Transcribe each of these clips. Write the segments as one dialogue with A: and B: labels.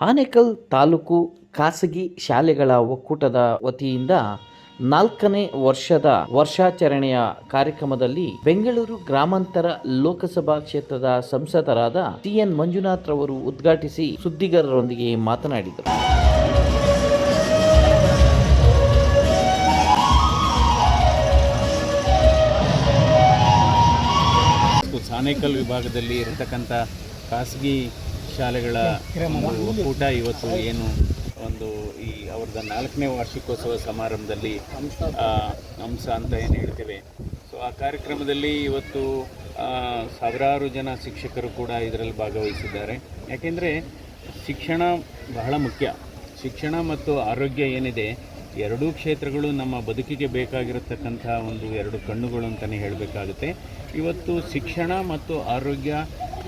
A: ಆನೇಕಲ್ ತಾಲೂಕು ಖಾಸಗಿ ಶಾಲೆಗಳ ಒಕ್ಕೂಟದ ವತಿಯಿಂದ ನಾಲ್ಕನೇ ವರ್ಷದ ವರ್ಷಾಚರಣೆಯ ಕಾರ್ಯಕ್ರಮದಲ್ಲಿ ಬೆಂಗಳೂರು ಗ್ರಾಮಾಂತರ ಲೋಕಸಭಾ ಕ್ಷೇತ್ರದ ಸಂಸದರಾದ ಟಿಎನ್ ಮಂಜುನಾಥ್ ರವರು ಉದ್ಘಾಟಿಸಿ ಸುದ್ದಿಗಾರರೊಂದಿಗೆ ಮಾತನಾಡಿದರು.
B: ಸಾನೇಕಲ್ ವಿಭಾಗದಲ್ಲಿ ಇರತಕ್ಕಂಥ ಖಾಸಗಿ ಶಾಲೆಗಳ ಒಕ್ಕೂಟ ಇವತ್ತು ಏನು ಒಂದು ಈ ಅವ್ರದ್ದು ನಾಲ್ಕನೇ ವಾರ್ಷಿಕೋತ್ಸವ ಸಮಾರಂಭದಲ್ಲಿ ಹಂಸ ಅಂತ ಏನು ಹೇಳ್ತೇವೆ. ಸೊ ಆ ಕಾರ್ಯಕ್ರಮದಲ್ಲಿ ಇವತ್ತು ಸಾವಿರಾರು ಜನ ಶಿಕ್ಷಕರು ಕೂಡ ಇದರಲ್ಲಿ ಭಾಗವಹಿಸಿದ್ದಾರೆ. ಯಾಕೆಂದರೆ ಶಿಕ್ಷಣ ಬಹಳ ಮುಖ್ಯ. ಶಿಕ್ಷಣ ಮತ್ತು ಆರೋಗ್ಯ ಏನಿದೆ, ಎರಡೂ ಕ್ಷೇತ್ರಗಳು ನಮ್ಮ ಬದುಕಿಗೆ ಬೇಕಾಗಿರತಕ್ಕಂಥ ಒಂದು ಎರಡು ಕಣ್ಣುಗಳು ಅಂತಲೇ ಹೇಳಬೇಕಾಗುತ್ತೆ. ಇವತ್ತು ಶಿಕ್ಷಣ ಮತ್ತು ಆರೋಗ್ಯ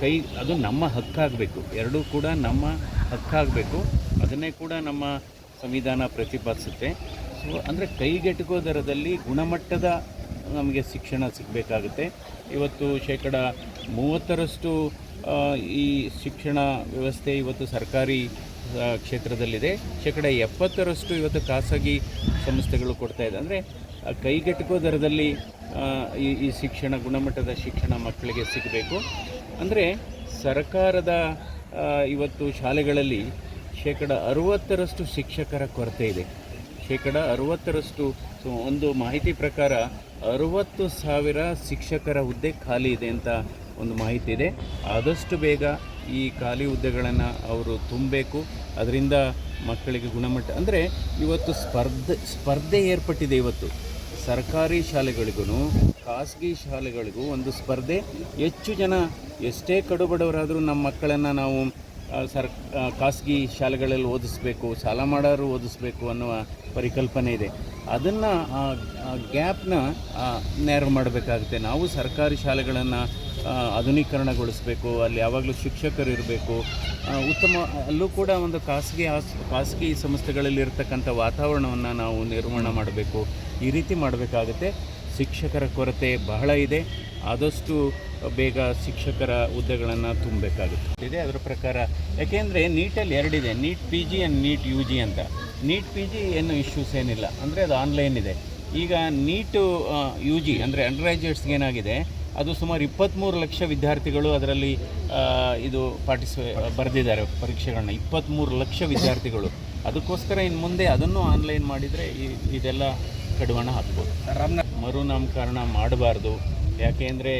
B: ಕೈ, ಅದು ನಮ್ಮ ಹಕ್ಕಾಗಬೇಕು. ಎರಡೂ ಕೂಡ ನಮ್ಮ ಹಕ್ಕಾಗಬೇಕು. ಅದನ್ನೇ ಕೂಡ ನಮ್ಮ ಸಂವಿಧಾನ ಪ್ರತಿಪಾದಿಸುತ್ತೆ. ಸೊ ಅಂದರೆ ಕೈಗೆಟುಕೋ ದರದಲ್ಲಿ ಗುಣಮಟ್ಟದ ನಮಗೆ ಶಿಕ್ಷಣ ಸಿಗಬೇಕಾಗುತ್ತೆ. ಇವತ್ತು ಶೇಕಡ ಮೂವತ್ತರಷ್ಟು ಈ ಶಿಕ್ಷಣ ವ್ಯವಸ್ಥೆ ಇವತ್ತು ಸರ್ಕಾರಿ ಕ್ಷೇತ್ರದಲ್ಲಿದೆ. ಶೇಕಡ ಎಪ್ಪತ್ತರಷ್ಟು ಇವತ್ತು ಖಾಸಗಿ ಸಂಸ್ಥೆಗಳು ಕೊಡ್ತಾ ಇದೆ. ಅಂದರೆ ಕೈಗೆಟುಕೋ ದರದಲ್ಲಿ ಈ ಈ ಶಿಕ್ಷಣ, ಗುಣಮಟ್ಟದ ಶಿಕ್ಷಣ ಮಕ್ಕಳಿಗೆ ಸಿಗಬೇಕು. ಅಂದರೆ ಸರ್ಕಾರದ ಇವತ್ತು ಶಾಲೆಗಳಲ್ಲಿ ಶೇಕಡ ಅರುವತ್ತರಷ್ಟು ಶಿಕ್ಷಕರ ಕೊರತೆ ಇದೆ. ಶೇಕಡ ಅರುವತ್ತರಷ್ಟು ಒಂದು ಮಾಹಿತಿ ಪ್ರಕಾರ ಅರುವತ್ತು ಸಾವಿರ ಶಿಕ್ಷಕರ ಹುದ್ದೆ ಖಾಲಿ ಇದೆ ಅಂತ ಒಂದು ಮಾಹಿತಿ ಇದೆ. ಆದಷ್ಟು ಬೇಗ ಈ ಖಾಲಿ ಹುದ್ದೆಗಳನ್ನು ಅವರು ತುಂಬಬೇಕು. ಅದರಿಂದ ಮಕ್ಕಳಿಗೆ ಗುಣಮಟ್ಟ, ಅಂದರೆ ಇವತ್ತು ಸ್ಪರ್ಧೆ ಸ್ಪರ್ಧೆ ಏರ್ಪಟ್ಟಿದೆ ಇವತ್ತು. ಸರ್ಕಾರಿ ಶಾಲೆಗಳಿಗೂ ಖಾಸಗಿ ಶಾಲೆಗಳಿಗೂ ಒಂದು ಸ್ಪರ್ಧೆ. ಹೆಚ್ಚು ಜನ ಎಷ್ಟೇ ಕಡುಬಡವರಾದರೂ ನಮ್ಮ ಮಕ್ಕಳನ್ನು ನಾವು ಸರ್ ಖಾಸಗಿ ಶಾಲೆಗಳಲ್ಲಿ ಓದಿಸ್ಬೇಕು, ಸಾಲ ಮಾಡೋರು ಓದಿಸ್ಬೇಕು ಅನ್ನುವ ಪರಿಕಲ್ಪನೆ ಇದೆ. ಅದನ್ನು, ಆ ಗ್ಯಾಪ್ನ ನೇರ ಮಾಡಬೇಕಾಗುತ್ತೆ. ನಾವು ಸರ್ಕಾರಿ ಶಾಲೆಗಳನ್ನು ಆಧುನೀಕರಣಗೊಳಿಸಬೇಕು, ಅಲ್ಲಿ ಯಾವಾಗಲೂ ಶಿಕ್ಷಕರು ಇರಬೇಕು. ಉತ್ತಮ, ಅಲ್ಲೂ ಕೂಡ ಒಂದು ಖಾಸಗಿ ಆಸ್, ಖಾಸಗಿ ಸಂಸ್ಥೆಗಳಲ್ಲಿ ಇರತಕ್ಕಂಥ ವಾತಾವರಣವನ್ನು ನಾವು ನಿರ್ಮಾಣ ಮಾಡಬೇಕು. ಈ ರೀತಿ ಮಾಡಬೇಕಾಗುತ್ತೆ. ಶಿಕ್ಷಕರ ಕೊರತೆ ಬಹಳ ಇದೆ. ಆದಷ್ಟು ಬೇಗ ಶಿಕ್ಷಕರ ಹುದ್ದೆಗಳನ್ನು ತುಂಬಬೇಕಾಗುತ್ತೆ. ಇದೆ ಅದರ ಪ್ರಕಾರ. ಯಾಕೆಂದರೆ ನೀಟಲ್ಲಿ ಎರಡಿದೆ. NEET P G and NEET U G ಅಂತ. ನೀಟ್ ಪಿ ಜಿ ಏನು ಇಶ್ಯೂಸ್ ಏನಿಲ್ಲ. ಅಂದರೆ ಅದು ಆನ್ಲೈನ್ ಇದೆ. ಈಗ ನೀಟು ಯು ಜಿ ಅಂದರೆ ಅಂಡರ್ ಗ್ರಾಜ್ಯುಯೇಟ್ಸ್ಗೆ ಏನಾಗಿದೆ? ಅದು ಸುಮಾರು ಇಪ್ಪತ್ತ್ಮೂರು ಲಕ್ಷ ವಿದ್ಯಾರ್ಥಿಗಳು ಅದರಲ್ಲಿ ಇದು ಪಾರ್ಟಿಸಿಪೇ ಬರೆದಿದ್ದಾರೆ ಪರೀಕ್ಷೆಗಳನ್ನ. ಇಪ್ಪತ್ತ್ಮೂರು ಲಕ್ಷ ವಿದ್ಯಾರ್ಥಿಗಳು. ಅದಕ್ಕೋಸ್ಕರ ಇನ್ನು ಮುಂದೆ ಅದನ್ನು ಆನ್ಲೈನ್ ಮಾಡಿದರೆ ಇದೆಲ್ಲ ಕಡುವಣ ಹಾಕ್ಬೋದು. ಮರುನಾಮಕರಣ ಮಾಡಬಾರ್ದು. ಯಾಕೆಂದರೆ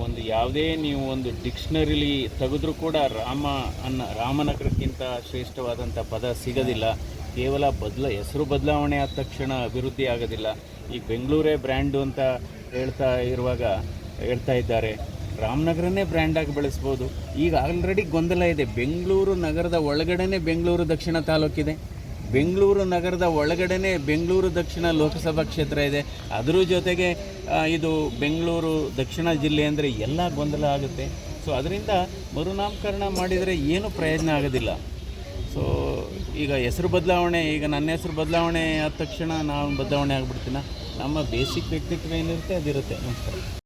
B: ಒಂದು ಯಾವುದೇ ನೀವು ಒಂದು ಡಿಕ್ಷನರಿಲಿ ತೆಗೆದ್ರೂ ಕೂಡ ರಾಮ ಅನ್ನ ರಾಮನಗರಕ್ಕಿಂತ ಶ್ರೇಷ್ಠವಾದಂಥ ಪದ ಸಿಗೋದಿಲ್ಲ. ಕೇವಲ ಬದಲ, ಹೆಸರು ಬದಲಾವಣೆ ಆದ ತಕ್ಷಣ ಅಭಿವೃದ್ಧಿ ಆಗೋದಿಲ್ಲ. ಈ ಬೆಂಗಳೂರೇ ಬ್ರ್ಯಾಂಡು ಅಂತ ಹೇಳ್ತಾ ಇರುವಾಗ ಹೇಳ್ತಾ ಇದ್ದಾರೆ. ರಾಮನಗರನೇ ಬ್ರ್ಯಾಂಡಾಗಿ ಬೆಳೆಸ್ಬೋದು. ಈಗ ಆಲ್ರೆಡಿ ಗೊಂದಲ ಇದೆ. ಬೆಂಗಳೂರು ನಗರದ ಒಳಗಡೆನೇ ಬೆಂಗಳೂರು ದಕ್ಷಿಣ ತಾಲೂಕಿದೆ. ಬೆಂಗಳೂರು ನಗರದ ಒಳಗಡೆನೇ ಬೆಂಗಳೂರು ದಕ್ಷಿಣ ಲೋಕಸಭಾ ಕ್ಷೇತ್ರ ಇದೆ. ಅದರ ಜೊತೆಗೆ ಇದು ಬೆಂಗಳೂರು ದಕ್ಷಿಣ ಜಿಲ್ಲೆ ಅಂದರೆ ಎಲ್ಲ ಗೊಂದಲ ಆಗುತ್ತೆ. ಸೊ ಅದರಿಂದ ಮರುನಾಮಕರಣ ಮಾಡಿದರೆ ಏನು ಪ್ರಯೋಜನ ಆಗೋದಿಲ್ಲ. ಸೊ ಈಗ ಹೆಸರು ಬದಲಾವಣೆ, ಈಗ ನನ್ನ ಹೆಸರು ಬದಲಾವಣೆ ಆದ ತಕ್ಷಣ ನಾನು ಬದಲಾವಣೆ ಆಗಿಬಿಡ್ತೀನ? ನಮ್ಮ ಬೇಸಿಕ್ ವ್ಯಕ್ತಿತ್ವ ಏನಿರುತ್ತೆ, ಅದಿರುತ್ತೆ. ನಮಸ್ಕಾರ.